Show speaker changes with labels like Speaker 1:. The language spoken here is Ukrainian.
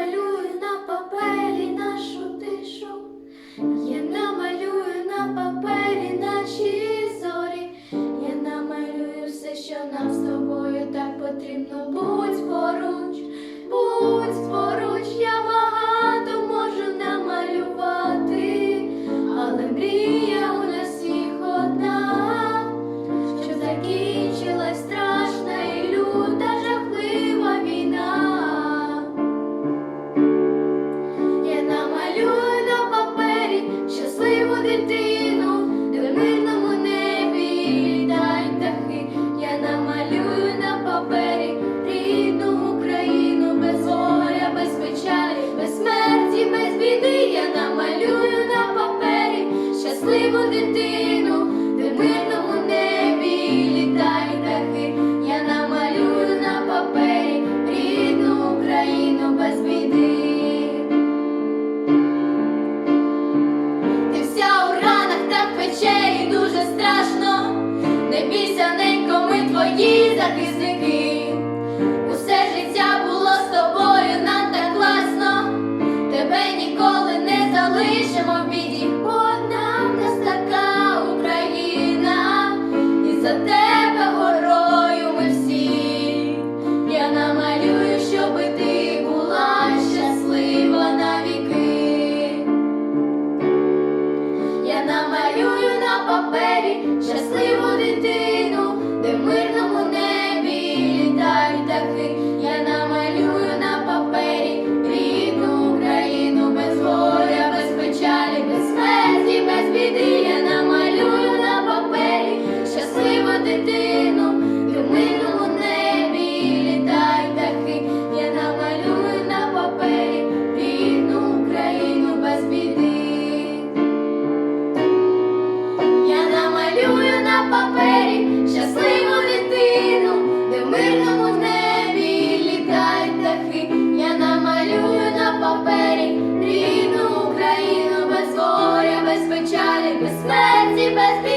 Speaker 1: намалюю на папері нашу тишу, я намалюю на папері наші зорі, я намалюю все, що нам з тобою так потрібно було. дитину, де в мирному небі літають дахи. Я намалюю на папері рідну Україну без біди. Ти вся у ранах та пече і дуже страшно. Не бійся, ненько, ми твої захисники. Усе життя було з тобою, нам так класно, тебе ніколи не залишимо в біді. папері щасливу дитину, де мирна. без смерті без